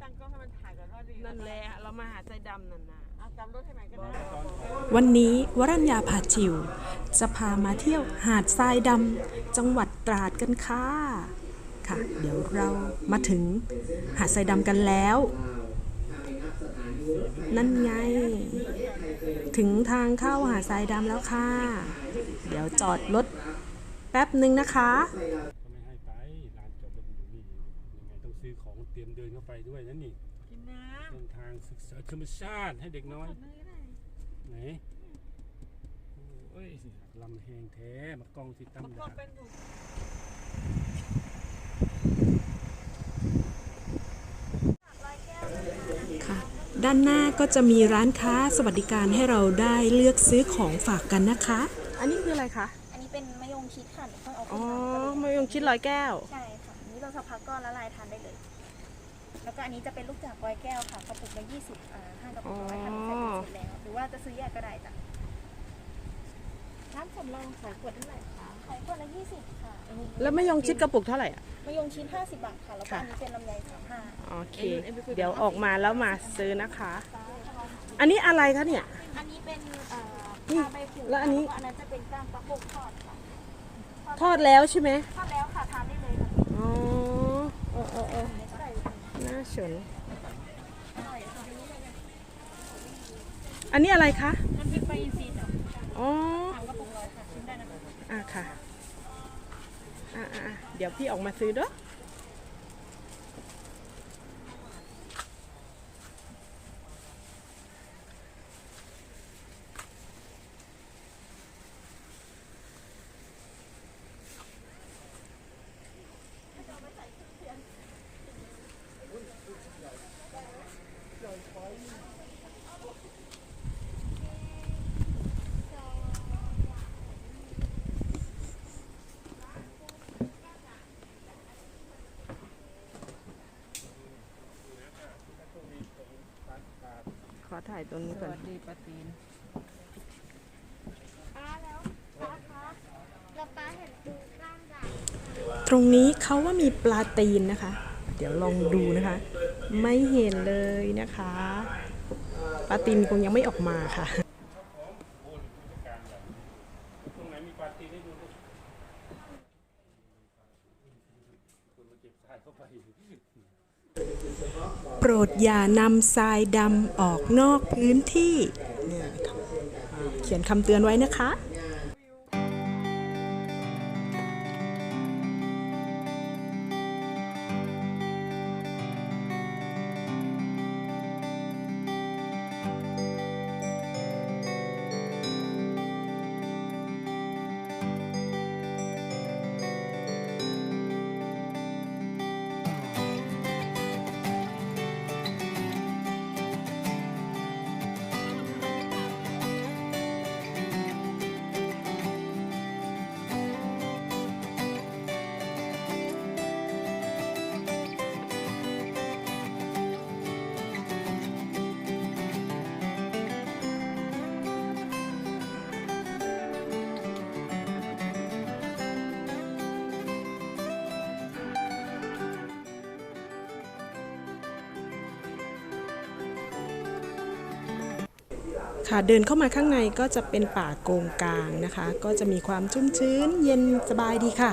ตั้งกล้องให้มันถ่ายก่อนว่าดีนั่นแหละเรามาหาใจดำนั่นน่ะเอาจำรถให้ใหม่ก็ได้วันนี้วรัญญาพาชิว จะพามาเที่ยวหาดทรายดำจังหวัดตราดกันค่ะค่ะ เดี๋ยวเรามาถึงหาดทรายดำกันแล้ว นั่นไง ถึงทางเข้าหาดทรายดำแล้วค่ะ เดี๋ยวจอดรถแป๊บหนึ่งนะคะ รียมเดินเข้าไปด้วยนั่นนี่กินน้เดินทางศึกษาธรรมชาติให้เด็กน้อยไหนโอ้ยลำแหงแท้ มากล้องที่ตั้ำมมันดาก็บเป็นหนูค่ะ ด้านหน้าก็จะมีร้านค้าสวัสดิการให้เราได้เลือกซื้อของฝากกันนะคะ อันนี้คืออะไรคะ อันนี้เป็นมะยงชิดค่ะเพิ่งเอาอ๋ขึ้อนมามายงชิดร้อยแก้ว ใช่ค่ะอันนี้เราสักพักก็ละลายทานได้เลย แล้วก็อันนี้จะเป็นลูกจากร้อยแก้วค่ะกระปุกละยี่สิบอ่าห้ากระปุกร้อยทำใส่เป็นชุดแล้ว หรือว่าจะซื้อแยกก็ได้จ้ะร้านสำรองขายขวดเท่าไหร่คะขายขวดละยี่สิบค่ะอันนี้แล้วมายงชิดกระปุกเท่าไหร่อะ มะยงชิดห้าสิบบาทค่ะ แล้วก็ค่ะอันนี้เป็นลำไยสามห้าโอเค เดี๋ยวออกมาแล้วมาซื้อนะคะ อันนี้อะไรคะเนี่ย อันนี้เป็นเอ่อนี่ปลาใบผูแล้วอันนี้ อันนั้นจะเป็นกล้างปลาโป่งทอดค่ะทอดแล้วใช่ไหมทอดแล้วค่ะทานได้เลยค่ะอ๋อเออเออเออ น่าสนอันนี้อะไรคะน้ำพริกปลาอินทรีย์จ้ะอ๋อสามกระปุกร้อยค่ะชิมได้นะคะอะค่ะ อะอะอะเดี๋ยวพี่ออกมาซื้อเด้อ ตรงนี้ก่อน ดีปะตีนป้าแล้วป้าคะแล้วป้าเห็นปูกล้างด่างตรงนี้เขาว่ามีปลาตีนนะคะ เดี๋ยวลองดูนะคะ ไม่เห็นเลยนะคะ ปลาตีนคงยังไม่ออกมาค่ะตรงไหนมีปาร์ตี้ให้ดูด้วยคนมาเก็บทรายเข้าไป โปรดอย่านำทรายดำออกนอกพื้นที่เนี่ยเขียนคำเตือนไว้นะคะ ค่ะเดินเข้ามาข้างในก็จะเป็นป่าโกงกลางนะคะ ก็จะมีความชุ่มชื้นเย็นสบายดีค่ะ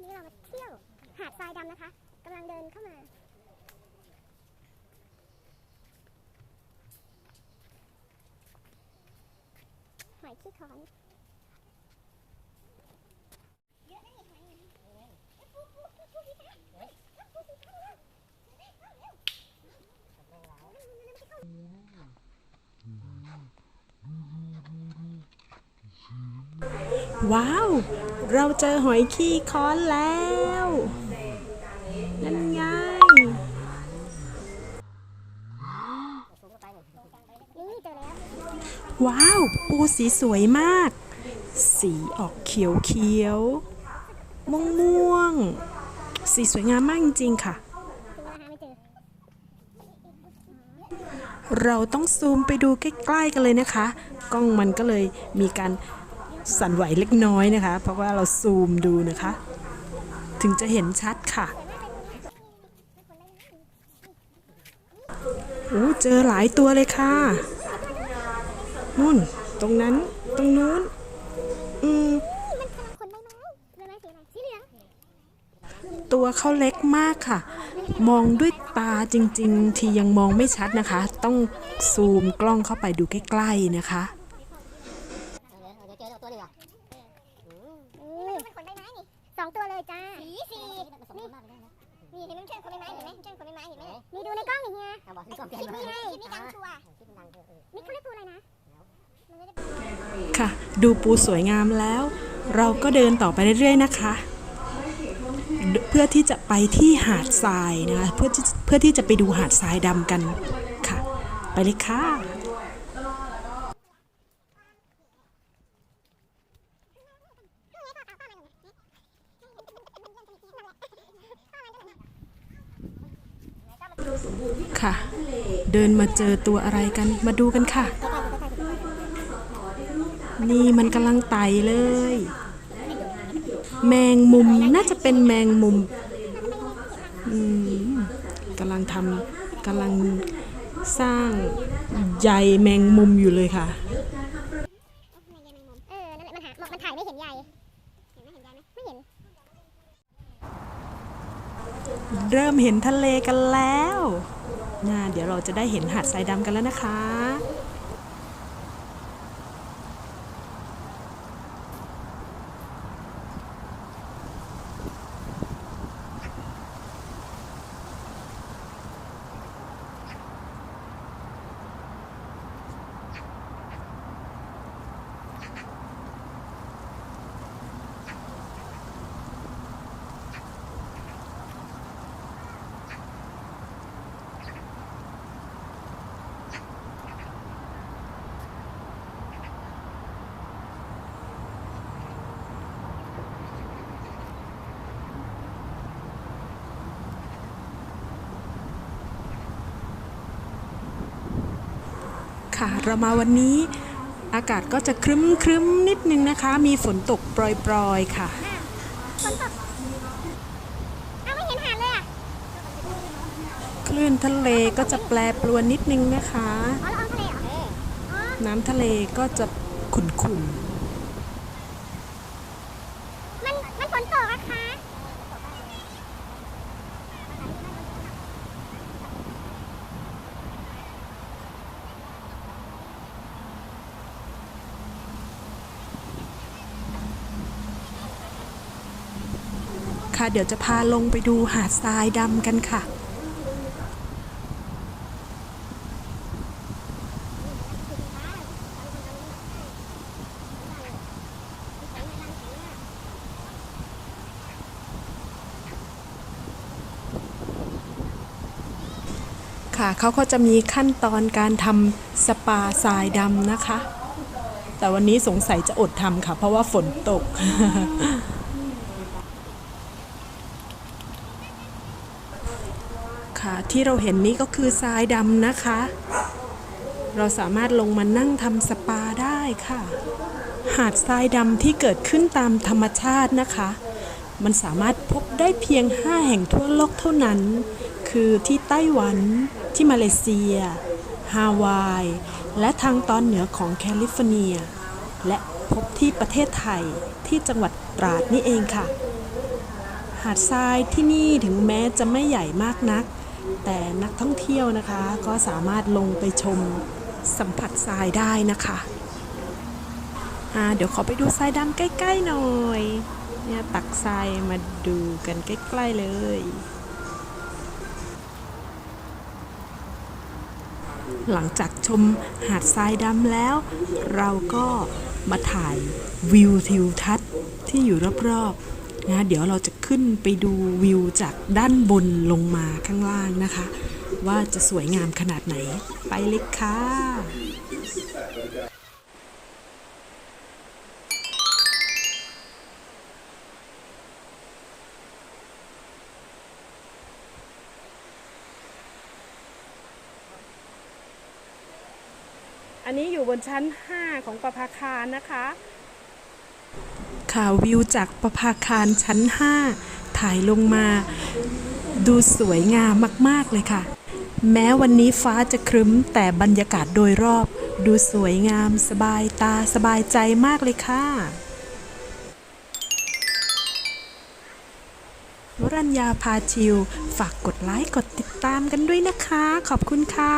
นี่เรามาเที่ยวหาดทรายดำนะคะกำลังเดินเข้ามาหอยขี้คอนเยอะนะนี่หอยเนี่ยเอ้ยปูปูปูปูพี่คะเฮ้ยปูปูเข้าเร็วเร็วเข้าเร็ว ว้าว เราเจอหอยขี้ค้อนแล้ว นั่นไงว้าว ปูสีสวยมาก สีออกเขียวเขียวม่วงม่วง สีสวยงามมากจริงๆค่ะ เราต้องซูมไปดูใกล้ๆกันเลยนะคะ กล้องมันก็เลยมีการ สั่นไหวเล็กน้อยนะคะ เพราะว่าเราซูมดูนะคะ ถึงจะเห็นชัดค่ะโอ้เจอหลายตัวเลยค่ะนู่น ตรงนั้นตรงนู้น อืมตัวเขาเล็กมากค่ะ มองด้วยตาจริง ๆ ที่ยังมองไม่ชัดนะคะ ต้องซูมกล้องเข้าไปดูใกล้ ๆ นะคะ เจอตัวเหลืองมันขนใบไม้นี่สองตัวเลยจ้าสีสีนี่นี่เห็นมันเชิญขนใบไม้เห็นไหมเชิญขนใบไม้เห็นไหมนี่ดูในกล้อง นี่เฮียคลิปนี้ไงคลิปนี้ดังชัวร์นี่เขาเรียกตัวอะไรนะค่ะ ดูปูสวยงามแล้ว เราก็เดินต่อไปเรื่อยๆนะคะ เพื่อที่จะไปที่หาดทรายนะคะเพื่อที่เพื่อที่จะไปดูหาดทรายดำกันค่ะ ไปเลยค่ะ ค่ะ เดินมาเจอตัวอะไรกันมาดูกันค่ะ นี่มันกำลังไต่เลย แมงมุมน่าจะเป็นแมงมุมอืมกำลังทำกำลังสร้างใยแมงมุมอยู่เลยค่ะ เออ นั่นแหละ มันหา มันถ่ายไม่เห็นใยเห็นไหมเห็นใยไหมไม่เห็น เริ่มเห็นทะเลกันแล้วน่าเดี๋ยวเราจะได้เห็นหาดทรายดำกันแล้วนะคะ ค่ะ เรามาวันนี้อากาศก็จะครึ้มครึ้มๆนิดนึงนะคะ มีฝนตกโปรยๆค่ะฝนตกอ้าวไม่เห็นหาดเลยอะคลื่นทะเลก็จะแปรปรวนนิดนึงนะคะ อ๋อละอองทะเลเหรออ๋อน้ำทะเลก็จะขุ่นมัน มันฝนตกอะคะ ๆ ค่ะ เดี๋ยวจะพาลงไปดูหาดทรายดำกันค่ะค่ะเขาก็จะมีขั้นตอนการทำสปาทรายดำนะคะ แต่วันนี้สงสัยจะอดทำค่ะ เพราะว่าฝนตก ค่ะ ที่เราเห็นนี้ก็คือทรายดำนะคะ เราสามารถลงมานั่งทำสปาได้ค่ะ หาดทรายดำที่เกิดขึ้นตามธรรมชาตินะคะ มันสามารถพบได้เพียง 5 แห่งทั่วโลกเท่านั้น คือที่ไต้หวัน ที่มาเลเซีย ฮาวาย และทางตอนเหนือของแคลิฟอร์เนีย และพบที่ประเทศไทยที่จังหวัดตราดนี่เองค่ะ หาดทรายที่นี่ถึงแม้จะไม่ใหญ่มากนัก แต่นักท่องเที่ยวนะคะก็สามารถลงไปชมสัมผัสทรายได้นะคะอ่าเดี๋ยวขอไปดูทรายดำใกล้ๆหน่อย เนี่ยตักทรายมาดูกันใกล้ๆเลย หลังจากชมหาดทรายดำแล้ว เราก็มาถ่ายวิวทิวทัศน์ที่อยู่รอบๆ นะเดี๋ยวเราจะขึ้นไปดูวิวจากด้านบนลงมาข้างล่างนะคะ ว่าจะสวยงามขนาดไหนไปเลยค่ะอันนี้อยู่บนชั้น 5 ของประภาคารนะคะ ค่ะวิวจากประภาคารชั้น 5 ถ่ายลงมา ดูสวยงามมาก ๆ เลยค่ะ แม้วันนี้ฟ้าจะครึ้มแต่บรรยากาศโดยรอบ ดูสวยงามสบายตาสบายใจมากเลยค่ะวรัญญาพาชิว ฝากกดไลค์ กดติดตามกันด้วยนะคะ ขอบคุณค่ะ